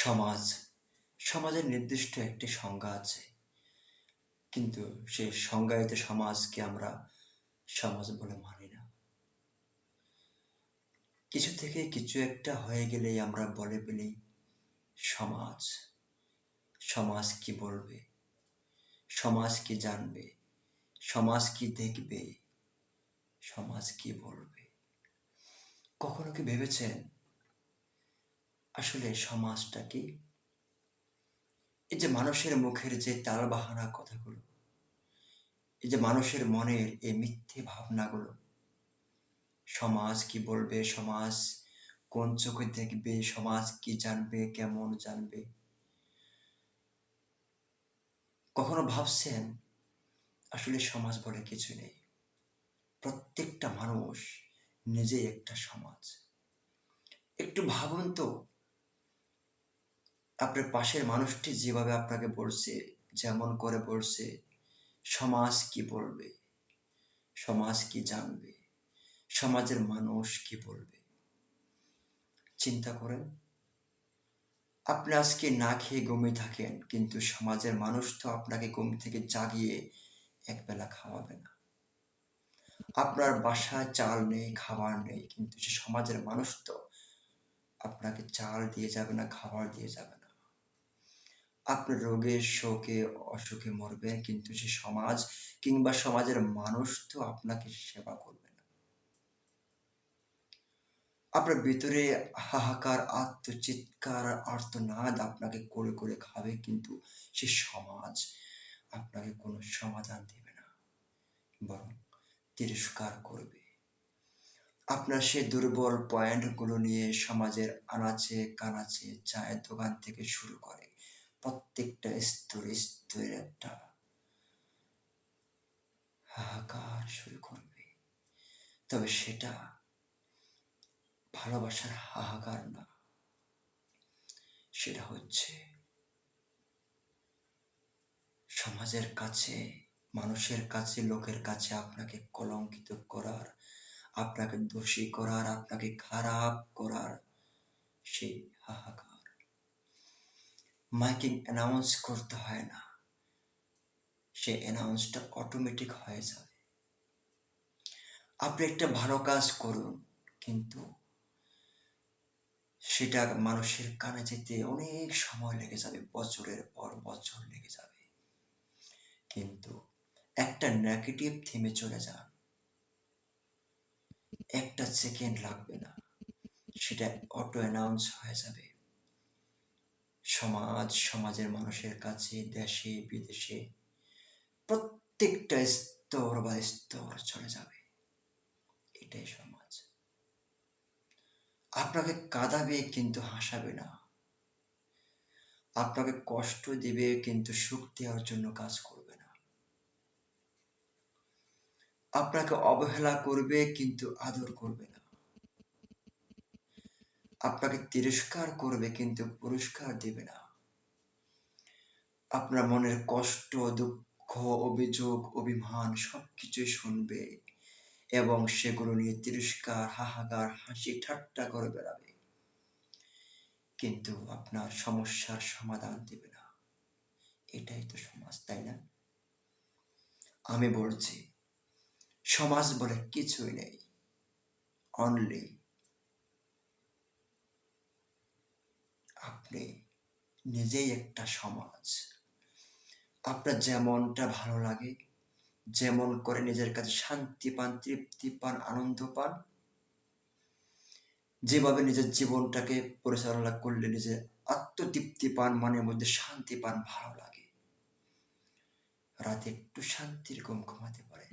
সমাজ। সমাজের নির্দিষ্ট একটি সংজ্ঞা আছে। কিন্তু সে সংজ্ঞায়িত সমাজকে আমরা সমাজ বলে মানি না। কিছু থেকে কিছু একটা হয়ে গেলেই আমরা বলে ফেলি সমাজ। সমাজ কি বলবে? সমাজ কি জানবে? সমাজ কি দেখবে? সমাজ কি বলবে? কখনো কি ভেবেছেন আসলে সমাজটা কি? এই যে মানুষের মুখের যে তালবাহানা কথাগুলো, এই যে মানুষের মনের এই মিথ্যে ভাবনাগুলো, সমাজ কি বলবে, সমাজ কোন চোখে দেখবে, সমাজ কি জানবে, কেমন জানবে? কখনো ভাবছেন, আসলে সমাজ বলে কিছু নেই। প্রত্যেকটা মানুষ নিজেই একটা সমাজ। একটু ভাবুন তো আপনার পাশের মানুষটি যেভাবে আপনাকে বলছে, যেমন করে বলছে, সমাজ কি বলবে? সমাজ কি জানবে? সমাজের মানুষ কি বলবে? চিন্তা করেন। আপনি আজকে না খেয়ে ঘুমিয়ে থাকেন, কিন্তু সমাজের মানুষ তো আপনাকে ঘুম থেকে জাগিয়ে একবেলা খাওয়াবে না। আপনার বাসায় চাল নেই, খাবার নেই, কিন্তু সে সমাজের মানুষ তো আপনাকে চাল দিয়ে যাবে না, খাবার দিয়ে যাবে আপনি রোগে, শোকে, অসুখে মরবেন, কিন্তু সে সমাজ কিংবা সমাজের মানুষ তো আপনাকে সেবা করবে না। আপনার ভিতরে হাহাকার, আত্মচিৎকার, আর্তনাদ আপনাকে করে করে খাবে, কিন্তু সে সমাজ আপনাকে কোনো সমাধান দেবে না, বরং তিরস্কার করবে। আপনার সে দুর্বল পয়েন্টগুলো নিয়ে সমাজের আনাচে কানাচে চায়ের দোকান থেকে শুরু করে। প্রত্যেকটা স্তরে স্তরে একটা হাহাকার শুরু করবে। তবে সেটা ভালোবাসার হাহাকার না। সেটা হচ্ছে সমাজের কাছে, মানুষের কাছে, লোকের কাছে আপনাকে কলঙ্কিত করার, আপনাকে দোষী করার, আপনাকে খারাপ করার সেই হাহাকার। মাইকিং অ্যানাউন্স করতে হয় না। সে অ্যানাউন্সটা অটোমেটিক হয়ে যাবে। আপনি একটা ভালো কাজ করুন, কিন্তু সেটা মানুষের কানে যেতে অনেক সময় লেগে যাবে, বছরের পর বছর লেগে যাবে। কিন্তু একটা নেগেটিভ থেমে চলে যান। একটা সেকেন্ড লাগবে না। সেটা অটো অ্যানাউন্স হয়ে যাবে। সমাজ, সমাজের মানুষের কাছে, দেশে, বিদেশে, প্রত্যেকটা স্তর বা স্তর চলে যাবে। এটাই সমাজ। আপনাকে কাঁদাবে কিন্তু হাসাবে না। আপনাকে কষ্ট দিবে কিন্তু সুখ দেওয়ার জন্য কাজ করবে না। আপনাকে অবহেলা করবে কিন্তু আদর করবে না। আপনাকে তিরস্কার করবে কিন্তু পুরস্কার দেবে না। আপনার মনের কষ্ট, দুঃখ, অভিযোগ, অভিমান সবকিছুই শুনবে এবং সেগুলো নিয়ে তিরস্কার, হাহাকার, হাসি ঠাট্টা করে বেড়াবে। কিন্তু আপনার সমস্যার সমাধান দেবে না। এটাই তো সমাজ, তাই না? আমি বলছি, সমাজ বলে কিছুই নেই। অনলি আপনি নিজেই একটা সমাজ। আপনার যেমনটা ভালো লাগে, যেমন করে নিজের কাছে শান্তি পান, তৃপ্তি পান, আনন্দ পান, যেভাবে নিজের জীবনটাকে পরিচালনা করলে নিজের আত্মতৃপ্তি পান, মনের মধ্যে শান্তি পান, ভালো লাগে। রাতে একটু শান্তির ঘুম ঘুমাতে পারে।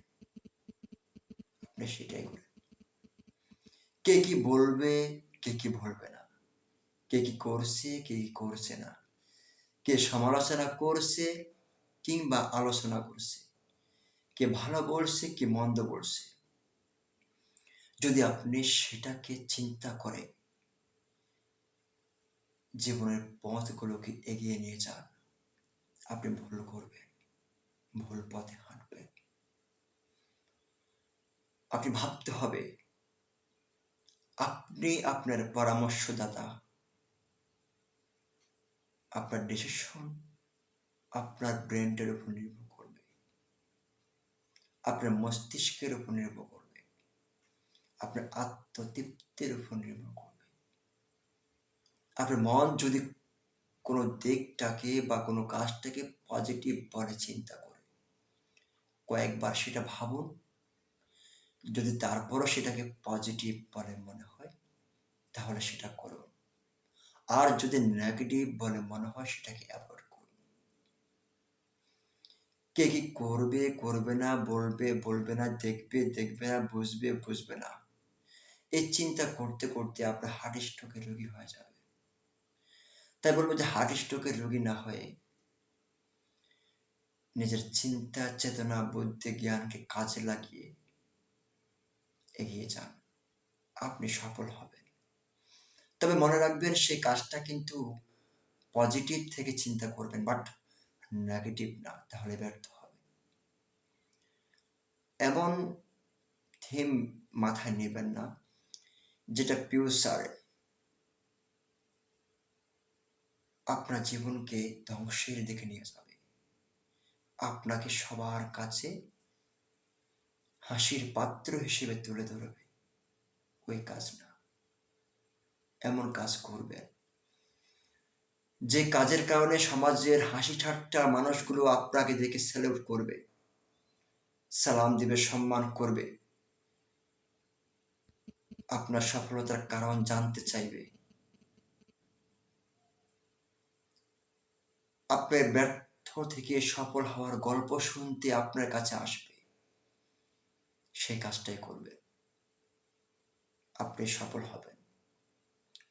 সেটাই করেন। কে কি বলবে, কে কি বলবে না। কে কি করছে, কে কি করছে না। কে সমালোচনা করছে কিংবা আলোচনা করছে। কে ভালো বলছে, কে মন্দ বলছে। যদি আপনি সেটাকে চিন্তা করে জীবনের পথগুলোকে এগিয়ে নিয়ে যান, আপনি ভুল করবেন, ভুল পথে হাঁটবেন। আপনি ভাবতে হবে, আপনি আপনার পরামর্শদাতা আপনার ডিসিশন আপনার ব্রেনটার উপর নির্ভর করবে। আপনার মস্তিষ্কের উপর নির্ভর করবে। আপনার আত্মতৃপ্তির উপর নির্ভর করবে। আপনার মন যদি কোনো দিকটাকে বা কোনো কাজটাকে পজিটিভ বলে চিন্তা করে, কয়েকবার সেটা ভাবুন। যদি তারপরও সেটাকে পজিটিভ বলে মনে হয়, তাহলে সেটা করুন। আর যদি নেগেটিভ বলে মনে হয়, সেটাকে অ্যাভয়েড করুন কে কি করবে করবে না, বলবে বলবে না, দেখবে দেখবে না, বুঝবে বুঝবে না। এই চিন্তা করতে করতে আপনার হার্ট স্ট্রোকের রোগী হয়ে যাবে। তাই বলব যে হার্ট স্ট্রোকের রোগী না হয়ে নিজের চিন্তা, চেতনা, বুদ্ধি, জ্ঞানকে কাজে লাগিয়ে এগিয়ে যান। আপনি সফল হবেন। তবে মনে রাখবেন সেই কাজটা কিন্তু পজিটিভ থেকে চিন্তা করবেন বাট নেগেটিভ না, তাহলে ব্যর্থ হবে। এমন থিম মাথায় নেবেন না, যেটা ফিউচারে আপনার জীবনকে ধ্বংসের দিকে নিয়ে যাবে। আপনাকে সবার কাছে হাসির পাত্র হিসেবে তুলে ধরবে। ওই কাজ না। এমন কাজ করবেন। যে কাজের কারণে সমাজের হাসি ঠাট্টা মানুষগুলো আপনাকে দেখে সেলিউট করবে, সালাম দিবে, সম্মান করবে। আপনার সফলতার কারণ জানতে চাইবে। আপনার ব্যর্থ থেকে সফল হওয়ার গল্প শুনতে আপনার কাছে আসবে। সেই কাজটাই করবে আপনি সফল হবেন।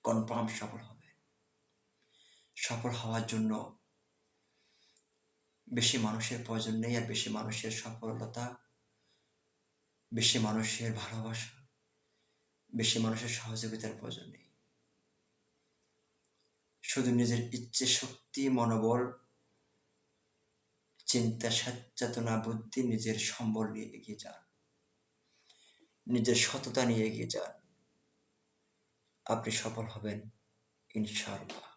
কনফার্ম সফল হবেন সফল হওয়ার জন্য বেশি মানুষের প্রয়োজন নেই আর বেশি মানুষের সফলতা, বেশি মানুষের ভালোবাসা, বেশি মানুষের সহযোগিতার প্রয়োজন নেই। শুধু নিজের ইচ্ছে, শক্তি, মনোবল, চিন্তা, সচেতনা, বুদ্ধি নিজের সম্বল নিয়ে এগিয়ে যান। নিজের সততা নিয়ে এগিয়ে যান। আপনি সফল হবেন ইনশাআল্লাহ।